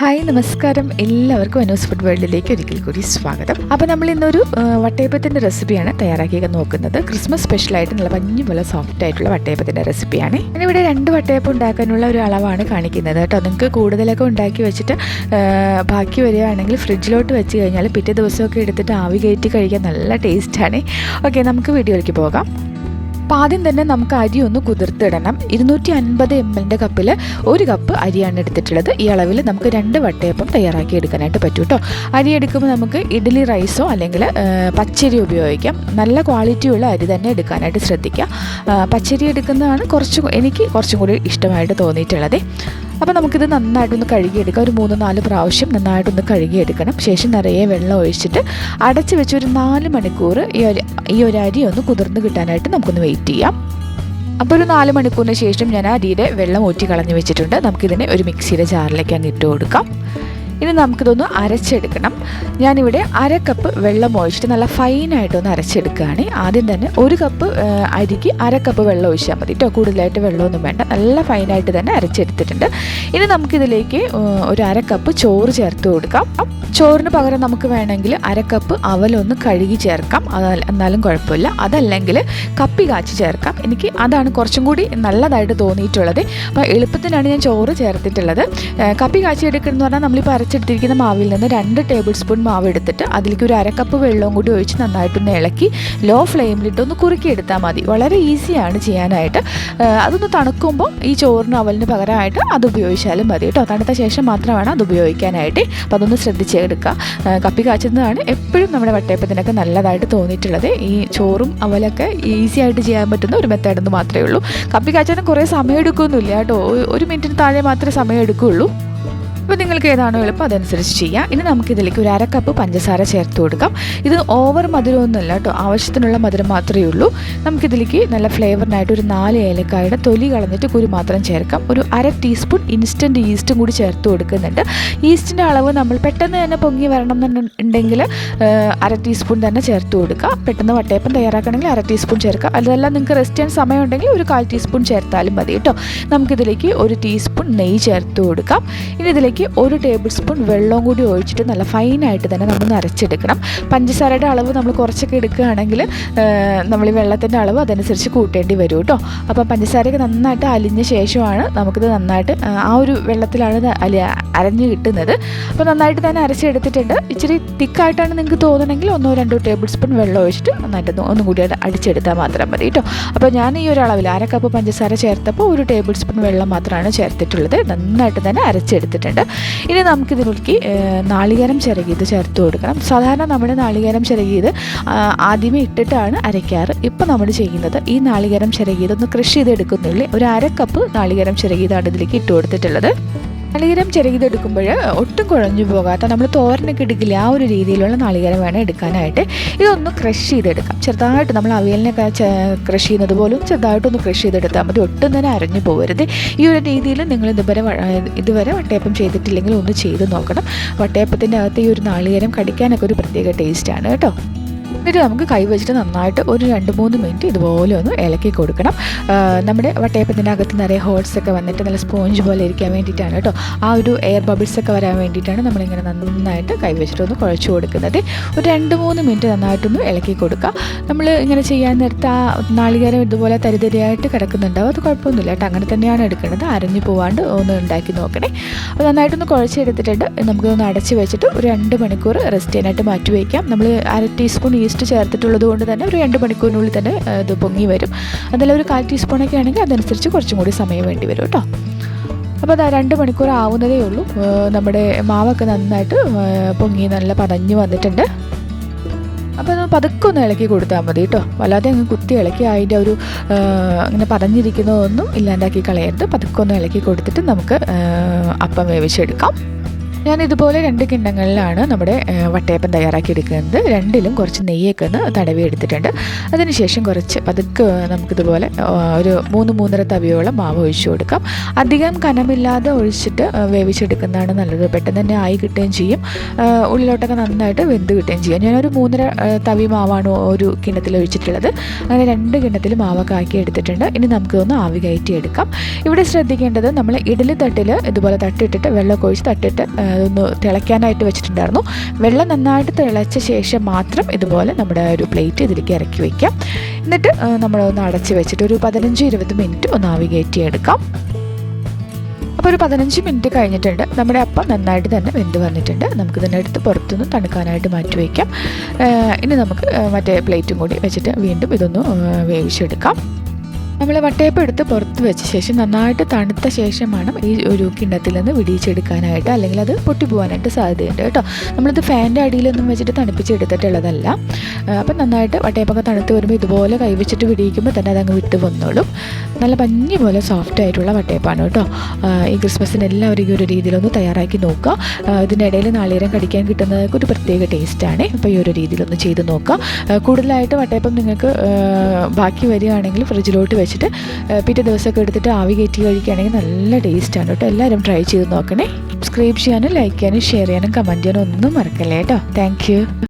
Hi നമസ്കാരം. എല്ലാവർക്കും Anu's food വേൾഡിലേക്ക് ഒരിക്കൽ കൂടി സ്വാഗതം. അപ്പോൾ നമ്മൾ ഇന്നൊരു വട്ടയപ്പത്തിന്റെ റെസിപ്പിയാണ് തയ്യാറാക്കിയൊക്കെ നോക്കുന്നത്. ക്രിസ്മസ് സ്പെഷ്യലായിട്ട് നല്ല പഞ്ഞു പോലെ സോഫ്റ്റ് ആയിട്ടുള്ള വട്ടയപ്പത്തിന്റെ റെസിപ്പിയാണ്. ഞാനിവിടെ രണ്ട് വട്ടയപ്പം ഉണ്ടാക്കാനുള്ള ഒരു അളവാണ് കാണിക്കുന്നത് കേട്ടോ. നിങ്ങൾക്ക് കൂടുതലൊക്കെ ഉണ്ടാക്കി വെച്ചിട്ട് ബാക്കി വരികയാണെങ്കിൽ ഫ്രിഡ്ജിലോട്ട് വെച്ച് കഴിഞ്ഞാൽ പിറ്റേ ദിവസമൊക്കെ എടുത്തിട്ട് ആവി കയറ്റി കഴിക്കാൻ നല്ല ടേസ്റ്റാണ് ഓക്കെ നമുക്ക് വീഡിയോയിലേക്ക് പോകാം. അപ്പോൾ ആദ്യം തന്നെ നമുക്ക് അരി ഒന്ന് കുതിർത്തിടണം. ഇരുന്നൂറ്റി അൻപത് എം എല്ലിന്റെ കപ്പിൽ ഒരു കപ്പ് അരിയാണ് എടുത്തിട്ടുള്ളത്. ഈ അളവിൽ നമുക്ക് രണ്ട് വട്ടയപ്പം തയ്യാറാക്കി എടുക്കാനായിട്ട് പറ്റും കേട്ടോ അരി എടുക്കുമ്പോൾ നമുക്ക് ഇഡ്ഡലി റൈസോ അല്ലെങ്കിൽ പച്ചരി ഉപയോഗിക്കാം. നല്ല ക്വാളിറ്റിയുള്ള അരി തന്നെ എടുക്കാനായിട്ട് ശ്രദ്ധിക്കുക പച്ചരി എടുക്കുന്നതാണ് കുറച്ച് എനിക്ക് കുറച്ചും കൂടി ഇഷ്ടമായിട്ട് തോന്നിയിട്ടുള്ളത്. അപ്പോൾ നമുക്കിത് നന്നായിട്ടൊന്ന് കഴുകിയെടുക്കാം. ഒരു മൂന്ന് നാല് പ്രാവശ്യം നന്നായിട്ടൊന്ന് കഴുകിയെടുക്കണം. ശേഷം നിറയെ വെള്ളം ഒഴിച്ചിട്ട് അടച്ചു വെച്ച് ഒരു നാല് മണിക്കൂർ ഈ ഒരു ഈ ഒരു അരി ഒന്ന് കുതിർന്ന് കിട്ടാനായിട്ട് നമുക്കൊന്ന് വെയിറ്റ് ചെയ്യാം. അപ്പോൾ ഒരു നാല് മണിക്കൂറിന് ശേഷം ഞാൻ അരിയുടെ വെള്ളം ഊറ്റി കളഞ്ഞ് വെച്ചിട്ടുണ്ട്. നമുക്കിതിനെ ഒരു മിക്സിയുടെ ജാറിലേക്ക് അങ്ങ് ഇട്ട് കൊടുക്കാം. ഇനി നമുക്കിതൊന്ന് അരച്ചെടുക്കണം. ഞാനിവിടെ അര കപ്പ് വെള്ളം ഒഴിച്ചിട്ട് നല്ല ഫൈനായിട്ടൊന്ന് അരച്ചെടുക്കുകയാണ്. ആദ്യം തന്നെ ഒരു കപ്പ് അരിക്ക് അര കപ്പ് വെള്ളം ഒഴിച്ചാൽ മതി കേട്ടോ കൂടുതലായിട്ട് വെള്ളമൊന്നും വേണ്ട. നല്ല ഫൈനായിട്ട് തന്നെ അരച്ചെടുത്തിട്ടുണ്ട്. ഇനി നമുക്കിതിലേക്ക് ഒരു അര കപ്പ് ചോറ് ചേർത്ത് കൊടുക്കാം. ചോറിന് പകരം നമുക്ക് വേണമെങ്കിൽ അര കപ്പ് അവലൊന്ന് കഴുകി ചേർക്കാം. അത് എന്നാലും കുഴപ്പമില്ല. അതല്ലെങ്കിൽ കപ്പി കാച്ചി ചേർക്കാം. എനിക്ക് അതാണ് കുറച്ചും കൂടി നല്ലതായിട്ട് തോന്നിയിട്ടുള്ളത്. അപ്പോൾ എളുപ്പത്തിനാണ് ഞാൻ ചോറ് ചേർത്തിട്ടുള്ളത്. കപ്പി കാച്ചി എടുക്കുന്നത് പറഞ്ഞാൽ നമ്മളിപ്പോൾ അരച്ചെടുത്തിരിക്കുന്ന മാവിൽ നിന്ന് രണ്ട് ടേബിൾ സ്പൂൺ മാവ് എടുത്തിട്ട് അതിലേക്ക് ഒരു അരക്കപ്പ് വെള്ളവും കൂടി ഒഴിച്ച് നന്നായിട്ടൊന്ന് ഇളക്കി ലോ ഫ്ലെയിമിലിട്ട് ഒന്ന് കുറുക്കിയെടുത്താൽ മതി. വളരെ ഈസിയാണ് ചെയ്യാനായിട്ട്. അതൊന്ന് തണുക്കുമ്പോൾ ഈ ചോറിന് അവലിന് പകരമായിട്ട് അത് ഉപയോഗിച്ചാലും മതി കേട്ടോ. തണുത്ത ശേഷം മാത്രമാണ് അത് ഉപയോഗിക്കാനായിട്ട്. അപ്പോൾ അതൊന്ന് ശ്രദ്ധിച്ചെടുക്കുക. കപ്പി കാച്ചുന്നതാണ് എപ്പോഴും നമ്മുടെ വട്ടയപ്പത്തിനൊക്കെ നല്ലതായിട്ട് തോന്നിയിട്ടുള്ളത്. ഈ ചോറും അവലൊക്കെ ഈസി ആയിട്ട് ചെയ്യാൻ പറ്റുന്ന ഒരു മെത്തേഡ് എന്ന് മാത്രമേ ഉള്ളൂ. കപ്പി കാച്ചാനും കുറേ സമയം എടുക്കുകയൊന്നുമില്ല കേട്ടോ. ഒരു മിനിറ്റിന് താഴെ മാത്രമേ സമയം എടുക്കുകയുള്ളൂ അപ്പോൾ നിങ്ങൾക്ക് ഏതാണോ എളുപ്പം അതനുസരിച്ച് ചെയ്യാം. ഇനി നമുക്കിതിലേക്ക് ഒരു അര കപ്പ് പഞ്ചസാര ചേർത്ത് കൊടുക്കാം. ഇത് ഓവർ മധുരമൊന്നുമല്ല കേട്ടോ. ആവശ്യത്തിനുള്ള മധുരം മാത്രമേ ഉള്ളൂ. നമുക്കിതിലേക്ക് നല്ല ഫ്ലേവറിനായിട്ട് ഒരു നാല് ഏലക്കായുടെ തൊലി കളഞ്ഞിട്ട് കുരു മാത്രം ചേർക്കാം. ഒരു അര ടീസ്പൂൺ ഇൻസ്റ്റന്റ് ഈസ്റ്റും കൂടി ചേർത്ത് കൊടുക്കുന്നുണ്ട്. ഈസ്റ്റിന്റെ അളവ് നമ്മൾ പെട്ടെന്ന് തന്നെ പൊങ്ങി വരണം എന്നുണ്ടെങ്കിൽ അര ടീസ്പൂൺ തന്നെ ചേർത്ത് കൊടുക്കുക പെട്ടെന്ന് വട്ടയപ്പം തയ്യാറാക്കണമെങ്കിൽ അര ടീസ്പൂൺ ചേർക്കുക അതല്ല നിങ്ങൾക്ക് റെസ്റ്റ് ചെയ്യാൻ സമയം ഉണ്ടെങ്കിൽ ഒരു കാൽ ടീസ്പൂൺ ചേർത്താലും മതി കേട്ടോ. നമുക്കിതിലേക്ക് ഒരു ടീസ്പൂൺ നെയ്യ് ചേർത്ത് കൊടുക്കാം. ഇനി ഇതിലേക്ക് ഒരു ടേബിൾ സ്പൂൺ വെള്ളവും കൂടി ഒഴിച്ചിട്ട് നല്ല ഫൈനായിട്ട് തന്നെ നമ്മൾ അരച്ചെടുക്കണം പഞ്ചസാരയുടെ അളവ് നമ്മൾ കുറച്ചൊക്കെ എടുക്കുകയാണെങ്കിൽ നമ്മൾ ഈ വെള്ളത്തിന്റെ അളവ് അതനുസരിച്ച് കൂട്ടേണ്ടി വരും കേട്ടോ. അപ്പോൾ പഞ്ചസാരയൊക്കെ നന്നായിട്ട് അലിഞ്ഞ ശേഷമാണ് നമുക്കിത് നന്നായിട്ട് ആ, ഒരു വെള്ളത്തിലാണ് അലി അരഞ്ഞ് കിട്ടുന്നത്. അപ്പോൾ നന്നായിട്ട് തന്നെ അരച്ചെടുത്തിട്ടുണ്ട്. ഇച്ചിരി തിക്കായിട്ടാണ് നിങ്ങൾക്ക് തോന്നണമെങ്കിൽ ഒന്നോ രണ്ടോ ടേബിൾ സ്പൂൺ വെള്ളം ഒഴിച്ചിട്ട് നന്നായിട്ട് ഒന്നും കൂടി അടിച്ചെടുത്താൽ മാത്രം മതി കേട്ടോ. അപ്പോൾ ഞാൻ ഈ ഒരു അളവിൽ അര കപ്പ് പഞ്ചസാര ചേർത്തപ്പോൾ ഒരു ടേബിൾ സ്പൂൺ വെള്ളം മാത്രമാണ് ചേർത്തിട്ടുള്ളത്. നന്നായിട്ട് തന്നെ അരച്ചെടുത്തിട്ടുണ്ട്. ഇനി നമുക്കിതിലേക്ക് നാളികേരം ചിരകിയത് ചേർത്ത് കൊടുക്കണം. സാധാരണ നമ്മൾ നാളികേരം ചിരകിയത് ആദ്യമേ ഇട്ടിട്ടാണ് അരയ്ക്കാറ്. ഇപ്പം നമ്മൾ ചെയ്യുന്നത് ഈ നാളികേരം ചിരകിയത് ഒന്ന് കൃഷി ചെയ്തെടുക്കുന്നില്ലേ ഒരു അര കപ്പ് നാളികേരം ചിരകിയതാണ് ഇതിലേക്ക് ഇട്ട് കൊടുത്തിട്ടുള്ളത്. നാളികേരം ചെറുകിതെടുക്കുമ്പോൾ ഒട്ടും കുഴഞ്ഞു പോകാത്ത നമ്മൾ തോരനൊക്കെ എടുക്കില്ല ആ ഒരു രീതിയിലുള്ള നാളികേരം വേണം എടുക്കാനായിട്ട്. ഇതൊന്ന് ക്രഷ് ചെയ്തെടുക്കാം. ചെറുതായിട്ട് നമ്മൾ അവിയലിനൊക്കെ ക്രഷ് ചെയ്യുന്നത് പോലും ചെറുതായിട്ടൊന്ന് ക്രഷ് ചെയ്തെടുത്താൽ മതി. ഒട്ടും തന്നെ അരഞ്ഞു പോകരുത്. ഈ ഒരു രീതിയിൽ നിങ്ങൾ ഇതുവരെ ഇതുവരെ വട്ടയപ്പം ചെയ്തിട്ടില്ലെങ്കിൽ ഒന്ന് ചെയ്ത് നോക്കണം. വട്ടയപ്പത്തിന്റെ അകത്ത് ഈ ഒരു നാളികേരം കടിക്കാനൊക്കെ ഒരു പ്രത്യേക ടേസ്റ്റാണ് കേട്ടോ. എന്നിട്ട് നമുക്ക് കൈ വെച്ചിട്ട് നന്നായിട്ട് ഒരു രണ്ട് മൂന്ന് മിനിറ്റ് ഇതുപോലെ ഒന്ന് ഇളക്കി കൊടുക്കണം. നമ്മുടെ വട്ടയപ്പത്തിന്റെ അകത്ത് നിറയെ ഹോൾസ് ഒക്കെ വന്നിട്ട് നല്ല സ്പോഞ്ച് പോലെ ഇരിക്കാൻ വേണ്ടിയിട്ടാണ് കേട്ടോ. ആ ഒരു എയർ ബബിൾസ് ഒക്കെ വരാൻ വേണ്ടിയിട്ടാണ് നമ്മളിങ്ങനെ നന്നായിട്ട് കൈ വെച്ചിട്ട് ഒന്ന് കുഴച്ച് കൊടുക്കുന്നത്. ഒരു രണ്ട് മൂന്ന് മിനിറ്റ് നന്നായിട്ടൊന്ന് ഇളക്കി കൊടുക്കുക നമ്മൾ ഇങ്ങനെ ചെയ്യാൻ നേരത്ത് ആ നാളികേരം ഇതുപോലെ തരിതരിയായിട്ട് കിടക്കുന്നുണ്ടാവും. അത് കുഴപ്പമൊന്നുമില്ല കേട്ടോ. അങ്ങനെ തന്നെയാണ് എടുക്കേണ്ടത് അരഞ്ഞു പോവാണ്ട് ഒന്ന് ഉണ്ടാക്കി നോക്കണേ. അപ്പോൾ നന്നായിട്ടൊന്ന് കുഴച്ചെടുത്തിട്ടുണ്ട്. നമുക്കൊന്ന് അടച്ച് വെച്ചിട്ട് ഒരു രണ്ട് മണിക്കൂർ റെസ്റ്റ് ചെയ്യാനായിട്ട് മാറ്റി വയ്ക്കാം. നമ്മൾ അര ടീസ്പൂൺ ഈസ്റ്റ് ചേർത്തിട്ടുള്ളത് കൊണ്ട് തന്നെ ഒരു രണ്ട് മണിക്കൂറിനുള്ളിൽ തന്നെ ഇത് പൊങ്ങി വരും. അതല്ല ഒരു കാൽ ടീസ്പൂണൊക്കെ ആണെങ്കിൽ അതനുസരിച്ച് കുറച്ചും കൂടി സമയം വേണ്ടി വരും കേട്ടോ. അപ്പോൾ അത് രണ്ട് മണിക്കൂർ ആവുന്നതേ ഉള്ളൂ. നമ്മുടെ മാവൊക്കെ നന്നായിട്ട് പൊങ്ങി നല്ല പതഞ്ഞ് വന്നിട്ടുണ്ട്. അപ്പോൾ പതുക്കെ ഒന്ന് ഇളക്കി കൊടുത്താൽ മതി കേട്ടോ. വല്ലാതെ അങ്ങ് കുത്തി ഇളക്കി അതിന്റെ ഒരു അങ്ങനെ പതഞ്ഞിരിക്കുന്നതൊന്നും ഇല്ലാണ്ടാക്കി കളയരുത്. പതുക്കെ ഒന്ന് ഇളക്കി കൊടുത്തിട്ട് നമുക്ക് അപ്പം വേവിച്ചെടുക്കാം. ഞാൻ ഇതുപോലെ രണ്ട് കിണ്ണങ്ങളിലാണ് നമ്മുടെ വട്ടയപ്പം തയ്യാറാക്കി എടുക്കുന്നത് രണ്ടിലും കുറച്ച് നെയ്യൊക്കെ ഒന്ന് തടവി എടുത്തിട്ടുണ്ട് അതിനുശേഷം കുറച്ച് പതുക്കെ നമുക്കിതുപോലെ ഒരു മൂന്ന് മൂന്നര തവിയോളം മാവ് ഒഴിച്ചു കൊടുക്കാം. അധികം കനമില്ലാതെ ഒഴിച്ചിട്ട് വേവിച്ചെടുക്കുന്നതാണ് നല്ലത്. പെട്ടെന്ന് തന്നെ ആയി കിട്ടുകയും ചെയ്യും. ഉള്ളിലോട്ടൊക്കെ നന്നായിട്ട് വെന്ത് കിട്ടുകയും ചെയ്യും. ഞാനൊരു മൂന്നര തവി മാവാണ് ഒരു കിണ്ണത്തിൽ ഒഴിച്ചിട്ടുള്ളത്. അങ്ങനെ രണ്ട് കിണ്ണത്തിൽ മാവൊക്കെ ആക്കി എടുത്തിട്ടുണ്ട് ഇനി നമുക്കൊന്ന് ആവി കയറ്റി എടുക്കാം ഇവിടെ ശ്രദ്ധിക്കേണ്ടത് നമ്മൾ ഇഡലി തട്ടിൽ ഇതുപോലെ തട്ടിട്ടിട്ട് വെള്ളമൊക്കെ ഒഴിച്ച് തട്ടിട്ട് അതൊന്ന് തിളയ്ക്കാനായിട്ട് വെച്ചിട്ടുണ്ടായിരുന്നു. വെള്ളം നന്നായിട്ട് തിളച്ച ശേഷം മാത്രം ഇതുപോലെ നമ്മുടെ ഒരു പ്ലേറ്റ് ഇതിലേക്ക് ഇറക്കി വയ്ക്കാം എന്നിട്ട് നമ്മളൊന്ന് അടച്ച് വെച്ചിട്ട് ഒരു പതിനഞ്ച് ഇരുപത് മിനിറ്റ് ഒന്ന് ആവി ചെയ്യെടുക്കാം അപ്പോൾ ഒരു പതിനഞ്ച് മിനിറ്റ് കഴിഞ്ഞിട്ടുണ്ട്. നമ്മുടെ അപ്പം നന്നായിട്ട് തന്നെ വെന്ത് വന്നിട്ടുണ്ട്. നമുക്ക് ഇതിനെ എടുത്ത് പുറത്തുനിന്ന് തണുക്കാനായിട്ട് മാറ്റി വയ്ക്കാം ഇനി നമുക്ക് മറ്റേ പ്ലേറ്റും കൂടി വെച്ചിട്ട് വീണ്ടും ഇതൊന്ന് വേവിച്ചെടുക്കാം. നമ്മൾ വട്ടയപ്പം എടുത്ത് പുറത്ത് വെച്ച ശേഷം നന്നായിട്ട് തണുത്ത ശേഷം ഈ ഒരു കിണ്ണത്തിൽ നിന്ന് വിടിയിച്ചെടുക്കാനായിട്ട് അല്ലെങ്കിൽ അത് പൊട്ടിപ്പോകാനായിട്ട് സാധ്യതയുണ്ട് കേട്ടോ. നമ്മളിത് ഫാന്റെ അടിയിലൊന്നും വെച്ചിട്ട് തണുപ്പിച്ചെടുത്തിട്ടുള്ളതല്ല. അപ്പം നന്നായിട്ട് വട്ടയപ്പൊക്കെ തണുത്ത് വരുമ്പോൾ ഇതുപോലെ കൈവച്ചിട്ട് വിടിയിക്കുമ്പോൾ തന്നെ അതങ്ങ് വിട്ട് വന്നോളും. നല്ല പഞ്ഞി പോലെ സോഫ്റ്റ് ആയിട്ടുള്ള വട്ടയപ്പാണ് കേട്ടോ. ഈ ക്രിസ്മസിന് എല്ലാവരും ഈ ഒരു രീതിയിലൊന്ന് തയ്യാറാക്കി നോക്കുക. ഇതിനിടയിൽ നാളികേരം കടിക്കാൻ കിട്ടുന്നതൊക്കെ ഒരു പ്രത്യേക ടേസ്റ്റാണ് അപ്പോൾ ഈ ഒരു രീതിയിലൊന്ന് ചെയ്ത് നോക്കുക. കൂടുതലായിട്ട് വട്ടയപ്പം നിങ്ങൾക്ക് ബാക്കി വരികയാണെങ്കിൽ ഫ്രിഡ്ജിലോട്ട് വെച്ചിട്ട് പിറ്റേ ദിവസമൊക്കെ എടുത്തിട്ട് ആവി കയറ്റി കഴിക്കുകയാണെങ്കിൽ നല്ല ടേസ്റ്റാണ് കേട്ടോ. എല്ലാവരും ട്രൈ ചെയ്ത് നോക്കണേ. സബ്സ്ക്രൈബ് ചെയ്യാനും ലൈക്ക് ചെയ്യാനും ഷെയർ ചെയ്യാനും കമന്റ് ചെയ്യാനും ഒന്നും മറക്കല്ലേ കേട്ടോ. താങ്ക്